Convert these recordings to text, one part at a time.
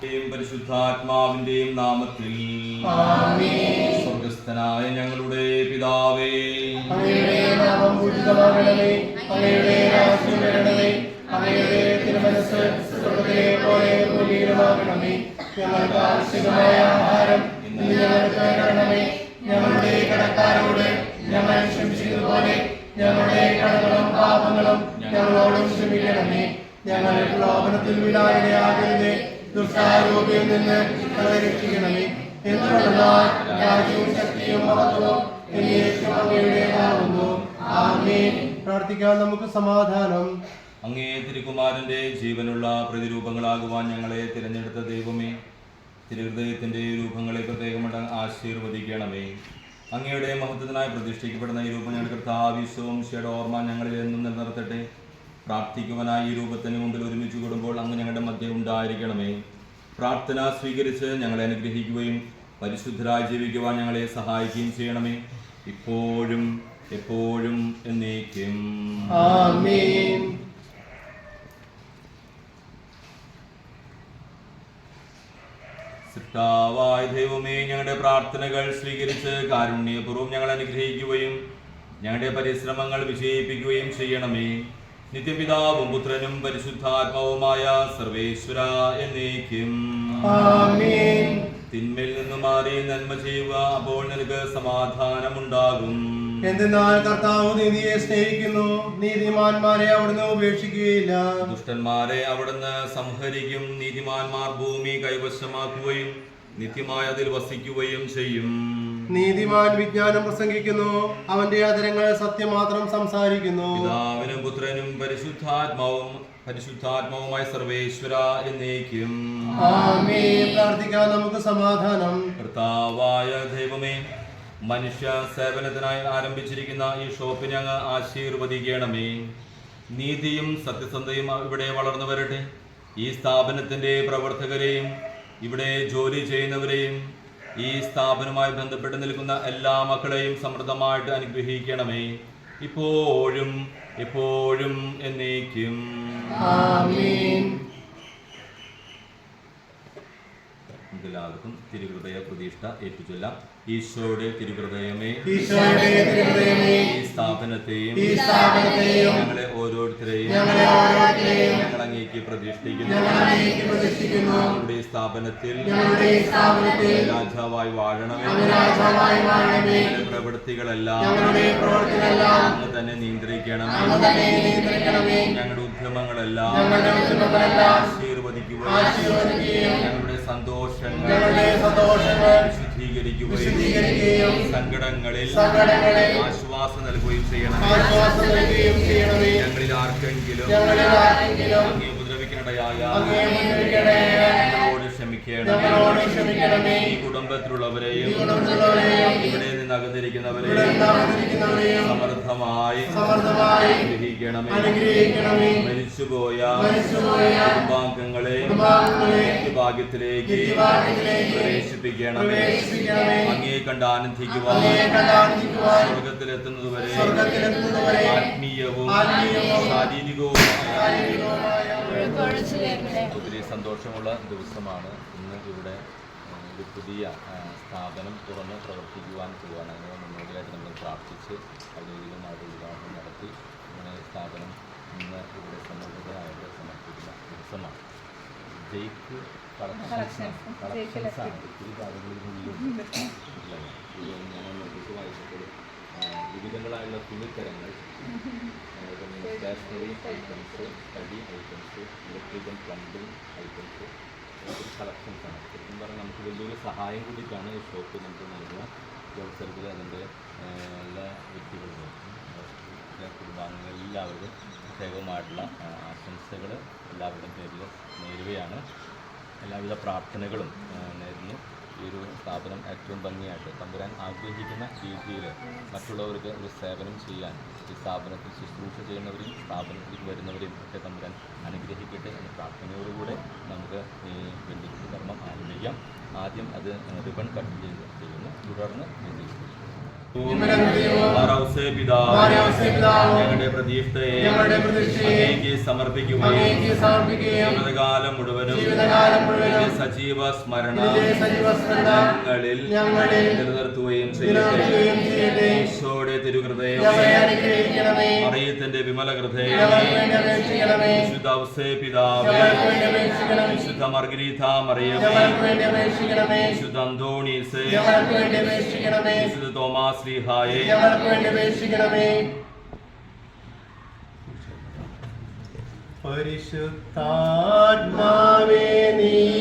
പിതാവിന്റെയും പരിശുദ്ധാത്മാവിന്റെയും നാമത്തിൽ. സ്വർഗസ്ഥനായ ഞങ്ങളുടെ പിതാവേ. ഞങ്ങൾക്ക് ആവശ്യമായ ആഹാരം ഇന്ന് ഞങ്ങൾക്ക് തരണമേ ഞങ്ങളുടെ കടക്കാരോട് ഞങ്ങൾ ക്ഷമിച്ചതുപോലെ ഞങ്ങളുടെ കടകളും പാപങ്ങളും ഞങ്ങളോടും ക്ഷമിക്കണമേ. ഞങ്ങൾ പ്രലോഭനത്തിൽ വിടായിടയാകരുതേ ദുഷ്ടാരൂപിയിൽ നിന്ന് ഞങ്ങളെ രക്ഷിക്കണമേ എന്തുകൊണ്ടെന്നാൽ രാജ്യവും ശക്തിയും മഹത്വവും എന്നേക്കും അങ്ങയുടേതാകുന്നു ആമേൻ. നമുക്ക് സമാധാനം. അങ്ങേ തിരുകുമാരന്റെ ജീവനുള്ള പ്രതിരൂപങ്ങളാകുവാൻ ഞങ്ങളെ തിരഞ്ഞെടുത്ത ദൈവമേ തിരുഹൃദയത്തിന്റെ രൂപങ്ങളെ പ്രത്യേകം ആശീർവദിക്കണമേ. അങ്ങയുടെ മഹത്വത്തിനായി പ്രതിഷ്ഠിക്കപ്പെടുന്ന ഈ രൂപം ഞങ്ങളുടെ കർത്താവിശ്വവും ശയുടെ ഓർമ്മ ഞങ്ങളിൽ എന്നും നിലനിർത്തട്ടെ. പ്രാർത്ഥിക്കുവാനായി ഈ രൂപത്തിന് മുമ്പിൽ ഒരുമിച്ച് കൂടുമ്പോൾ അങ്ങ് ഞങ്ങളുടെ മധ്യം ഉണ്ടായിരിക്കണമേ. പ്രാർത്ഥന സ്വീകരിച്ച് ഞങ്ങളെ അനുഗ്രഹിക്കുകയും പരിശുദ്ധരായി ജീവിക്കുവാൻ ഞങ്ങളെ സഹായിക്കുകയും ചെയ്യണമേ. ഇപ്പോഴും എപ്പോഴും എന്നേക്കും. ആമേൻ. സിട്ടാവായ ദൈവമേ ഞങ്ങളുടെ പ്രാർത്ഥനകൾ സ്വീകരിച്ച് കാരുണ്യപൂർവം ഞങ്ങൾ അനുഗ്രഹിക്കുകയും ഞങ്ങളുടെ പരിശ്രമങ്ങൾ വിജയിപ്പിക്കുകയും ചെയ്യണമേ. നിത്യപിതാവും പുത്രനും പരിശുദ്ധാത്മാവുമായ സർവേശ്വര എന്നേക്കും. തിന്മയിൽ നിന്ന് മാറി നന്മ ചെയ്യുക അപ്പോൾ നിനക്ക് സമാധാനമുണ്ടാകും. എന്തെന്നാൽ കർത്താവ് നീതിയെ സ്നേഹിക്കുന്നു. നീതിമാന്മാരെ അവിടുന്ന് ഉപേക്ഷിക്കുകയില്ല. ദുഷ്ടന്മാരെ അവിടുന്ന് സംഹരിക്കും. നീതിമാന്മാർ ഭൂമി കൈവശമാക്കുകയും നിത്യമായതിൽ അതിൽ വസിക്കുകയും ചെയ്യും. നീതിമാൻ വിജ്ഞാനം പ്രസംഗിക്കുന്നു. അവന്റെ അതരങ്ങൾ സത്യം മാത്രം സംസാരിക്കുന്നു. പിതാവിനും പുത്രനും പരിശുദ്ധാത്മാവും പരിശുദ്ധാത്മാവുമായ സർവേശ്വര എന്നേക്കും. പ്രാർത്ഥിക്കാൻ നമുക്ക് സമാധാനം. കർത്താവായ ദൈവമേ മനുഷ്യ സേവനത്തിനായി ആരംഭിച്ചിരിക്കുന്ന ഈ ഷോപ്പിനെ അങ്ങ് ആശീർവദിക്കണമേ. നീതിയും സത്യസന്ധയും ഇവിടെ വളർന്നു വരട്ടെ. ഈ സ്ഥാപനത്തിന്റെ പ്രവർത്തകരെയും ഇവിടെ ജോലി ചെയ്യുന്നവരെയും ഈ സ്ഥാപനവുമായി ബന്ധപ്പെട്ട് നിൽക്കുന്ന എല്ലാ മക്കളെയും സമൃദ്ധമായിട്ട് അനുഗ്രഹിക്കണമേ. ഇപ്പോഴും എപ്പോഴും എന്നേക്കും. ആമേൻ. എല്ലാവർക്കും തിരുഹൃദയ പ്രതിഷ്ഠ ഏറ്റുചൊല്ലാം. ഈശോയുടെ തിരുഹൃദയമേ. ഈ സ്ഥാപനത്തെയും ഞങ്ങളെ ഓരോരുത്തരെയും ഞങ്ങൾ അങ്ങേക്ക് പ്രതിഷ്ഠിക്കുന്നു. ഞങ്ങളുടെ ഈ സ്ഥാപനത്തിൽ രാജാവായി വാഴണമേ. ഞങ്ങളുടെ പ്രവൃത്തികളെല്ലാം അങ്ങ് തന്നെ നിയന്ത്രിക്കണമേ. ഞങ്ങളുടെ ഉദ്യമങ്ങളെല്ലാം ഞങ്ങളുടെ സന്തോഷങ്ങൾ വിശുദ്ധീകരിക്കുകയും സങ്കടങ്ങളിൽ ആശ്വാസം നൽകുകയും ചെയ്യണം ഞങ്ങളിൽ ആർക്കെങ്കിലും അങ്ങേ ഉപദ്രവിക്കണടയായ ക്ഷമിക്കണം ഈ കുടുംബത്തിലുള്ളവരെയും ഈ കുടുംബത്തിലുള്ളവരെയും ഇവിടെ നിന്ന് സമൃദ്ധമായി സമൃദ്ധമായി അനുഗ്രഹിക്കണമേ. മരിച്ചുപോയ കുടുംബാംഗങ്ങളെ നിത്യഭാഗ്യത്തിലേക്ക് പ്രവേശിപ്പിക്കണമേ. അങ്ങേ കണ്ട് ആനന്ദിക്കുവാൻ സ്വർഗത്തിലെത്തുന്നതുവരെ ആത്മീയവും ശാരീരികവുമായ ഒത്തിരി സന്തോഷമുള്ള ദിവസമാണ് ഇന്ന് ഇവിടെ ഒരു പുതിയ സ്ഥാപനം തുറന്ന് പ്രവർത്തിക്കുവാൻ പോവുകയാണ് അതിന് മുന്നോടിയായിട്ട് നമ്മൾ പ്രാർത്ഥിച്ച് ഔദ്യോഗികമായിട്ട് ഉദ്ഘാടനം നടത്തി. അങ്ങനെ സ്ഥാപനം ഇന്ന് ഇവിടെ സമൂഹത്തിനായിട്ട് സമർപ്പിക്കുന്ന ദിവസമാണ്. ജയ്ക്ക് കളക്ഷൻസാണ് ഒത്തിരി ഇത് ഞാൻ നോട്ടീസ് വായിച്ചപ്പോൾ വിവിധങ്ങളായുള്ള തുണിത്തരങ്ങൾ സ്റ്റേഷനറി ഐറ്റംസ് തടി items electrical plumbing items collections ആണ് ശരിക്കും പറഞ്ഞാൽ നമുക്ക് വലിയൊരു സഹായം കൂടിയിട്ടാണ് ഈ ഷോപ്പ് നമുക്ക് നൽകുക. ഈ അവസരത്തിൽ അതിന്റെ എല്ലാ വ്യക്തികൾക്കും കുടുംബാംഗങ്ങൾ എല്ലാവർക്കും പ്രത്യേകമായിട്ടുള്ള ആശംസകൾ എല്ലാവരുടെയും പേരിൽ നേരുകയാണ്. എല്ലാവിധ പ്രാർത്ഥനകളും നേരുന്നു. ഈ ഒരു സ്ഥാപനം ഏറ്റവും ഭംഗിയായിട്ട് തമ്പുരാൻ ആഗ്രഹിക്കുന്ന രീതിയിൽ മറ്റുള്ളവർക്ക് ഒരു സേവനം ചെയ്യാൻ ഈ സ്ഥാപനത്തിൽ ശുശ്രൂഷ ചെയ്യുന്നവരെയും സ്ഥാപനത്തിലേക്ക് വരുന്നവരെയും ഒക്കെ തമ്പുരാൻ അനുഗ്രഹിക്കട്ടെ എന്ന പ്രാർത്ഥനയോടുകൂടെ നമുക്ക് ഈ വെള്ളിക്കുട്ടി കർമ്മം ആരംഭിക്കാം. ആദ്യം അത് റിബൺ കട്ട് ചെയ്ത് ചെയ്യുന്നു. തുടർന്ന് വെള്ളിക്കുട്ടി ഞങ്ങളുടെ പ്രതീക്ഷയെ അങ്ങേക്ക് സമർപ്പിക്കുകയും ജീവിതകാലം മുഴുവനും സജീവ സ്മരണ ഞങ്ങളിൽ നിലനിർത്തുകയും ചെയ്യട്ടെ. ഈശോയുടെ തിരുഹൃദയം മറിയത്തിന്റെ വിമല ഹൃദയം വിശുദ്ധ ഔസേ പിതാവേ വിശുദ്ധ മർഗരീഥ മറിയമേ വിശുദ്ധ അന്തോണീസേ വിശുദ്ധ തോമാസ് ലീഹായെ ഞങ്ങൾക്ക് വേണ്ടി അപേക്ഷിക്കണമേ പരിശുദ്ധാത്മാവേ നീയേ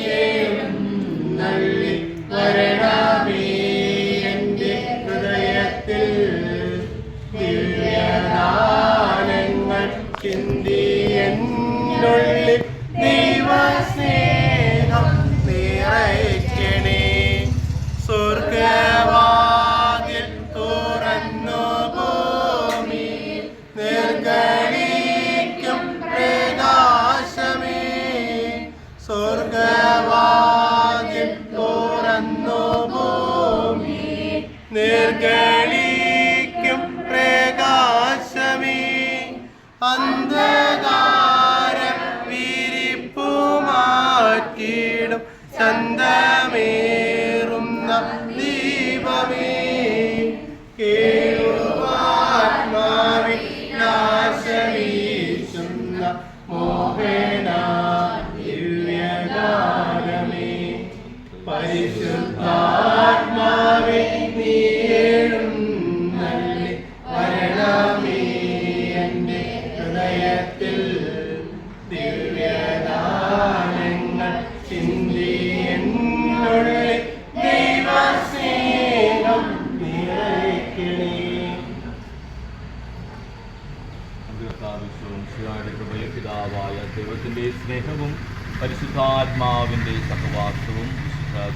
പിതാവായ ദൈവത്തിന്റെ സ്നേഹവും പരിശുദ്ധാത്മാവിന്റെ സഹവാസവും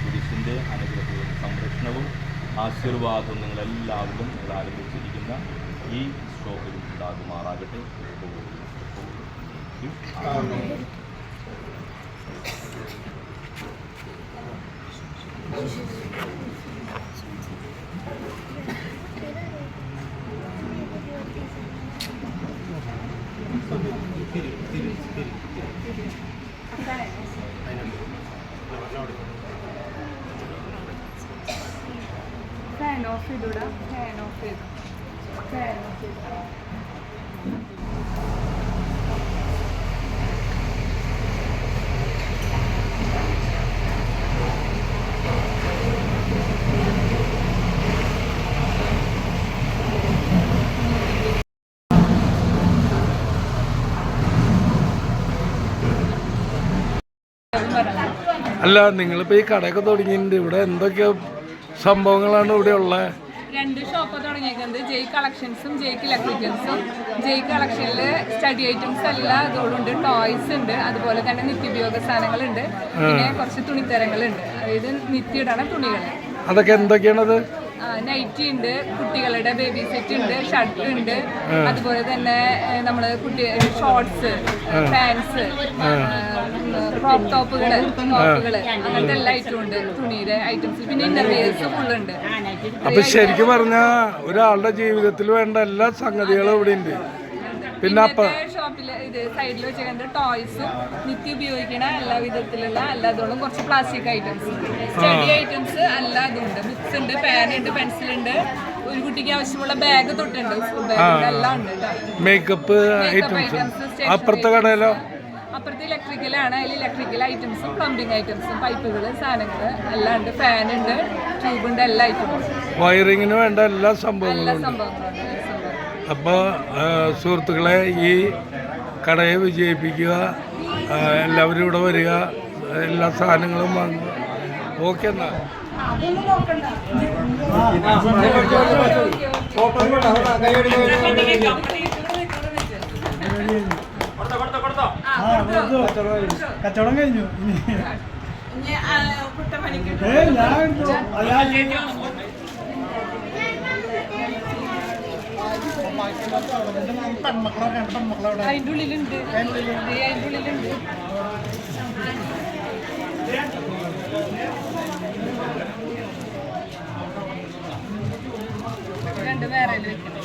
കുരിശിന്റെ അനുഗ്രഹവും സംരക്ഷണവും ആശീർവാദവും നിങ്ങളെല്ലാവരും നിങ്ങൾ ആരംഭിച്ചിരിക്കുന്ന ഈ സ്റ്റോപ്പിൽ ഉണ്ടാകുമാറാകട്ടെ. फैन ऑफ इड उड़ा फैन ऑफ इड फैन ऑफ इड അല്ല നിങ്ങളിപ്പോൾ ഈ കടയൊക്കെ തുടങ്ങിയിട്ടുണ്ട്. ഇവിടെ എന്തൊക്കെ സംഭവങ്ങളാണ് ഇവിടെ ഉള്ളത് രണ്ട് ഷോപ്പ് തുടങ്ങിയേക്കുന്നത് ജയ് കളക്ഷൻസും ജയ്ക്ക് ഇലക്ട്രിക്കൽസും ജയ് കളക്ഷനിൽ സ്റ്റഡി ഐറ്റംസ് എല്ലാം ഇതോടുണ്ട്. ടോയ്സ് ഉണ്ട്. അതുപോലെ തന്നെ നിത്യോപയോഗ സാധനങ്ങളുണ്ട്. പിന്നെ കുറച്ച് തുണിത്തരങ്ങളുണ്ട്. അതായത് നിത്യയുടെ തുണികൾ. അതൊക്കെ എന്തൊക്കെയാണത്? നൈറ്റി ഉണ്ട് കുട്ടികളുടെ ബേബി സെറ്റ് ഉണ്ട് ഷർട്ട് ഉണ്ട്. അതുപോലെ തന്നെ നമ്മൾ കുട്ടി ഷോർട്സ് പാൻസ് ക്രോപ്പ് ടോപ്പുകൾ ടോപ്പുകൾ അങ്ങനത്തെ എല്ലാ ഐറ്റം ഉണ്ട് തുണിയുടെ ഐറ്റംസ് പിന്നെ ഇന്നർവേഴ്സ് ഫുള്ളുണ്ട് അപ്പൊ ശരിക്കും പറഞ്ഞ ഒരാളുടെ ജീവിതത്തിൽ വേണ്ട എല്ലാ സംഗതികളും ഇവിടെ ഉണ്ട് പിന്നെ അപ്പൊ ഷോപ്പിൽ ഇത് സൈഡിൽ വെച്ചിട്ടുണ്ട് ടോയ്സും നിത്യ ഉപയോഗിക്കണ എല്ലാ വിധത്തിലുള്ള എല്ലാതോടും കുറച്ച് പ്ലാസ്റ്റിക് ഐറ്റംസ് സ്റ്റഡി ഐറ്റംസ് ഉണ്ട് ബുക്സ് ഉണ്ട് പേന ഉണ്ട് പെൻസിൽ ഉണ്ട്. ഒരു കുട്ടിക്ക് ആവശ്യമുള്ള ബാഗ് തൊട്ടുണ്ട് സ്കൂൾ ബാഗ് എല്ലാം ഉണ്ട് മേക്കപ്പ് ഐറ്റംസ് അപ്പുറത്തെ കടയിലോ? അപ്പുറത്തെ അപ്പുറത്ത് ഇലക്ട്രിക്കലാണ് അതിൽ ഇലക്ട്രിക്കൽ ഐറ്റംസും പ്ലംബിംഗ് ഐറ്റംസും പൈപ്പുകൾ സാധനങ്ങൾ എല്ലാം ഉണ്ട്. ഫാൻ ഉണ്ട് ട്യൂബ് ഉണ്ട് എല്ലാ ഐറ്റംസും വയറിങ്ങിന് വേണ്ട എല്ലാ എല്ലാ സംഭവങ്ങളും എല്ലാ സംഭവങ്ങളും അപ്പോൾ സുഹൃത്തുക്കളെ ഈ കടയെ വിജയിപ്പിക്കുക എല്ലാവരും ഇവിടെ വരിക എല്ലാ സാധനങ്ങളും വാങ്ങുക. ഓക്കെ എന്നാ. കച്ചവടം കഴിഞ്ഞു. ഏ ഞാൻ അതിന്റെ ഉള്ളിലുണ്ട്. അതിന്റെ ഉള്ളിലുണ്ട്. വേറെ വെക്കണം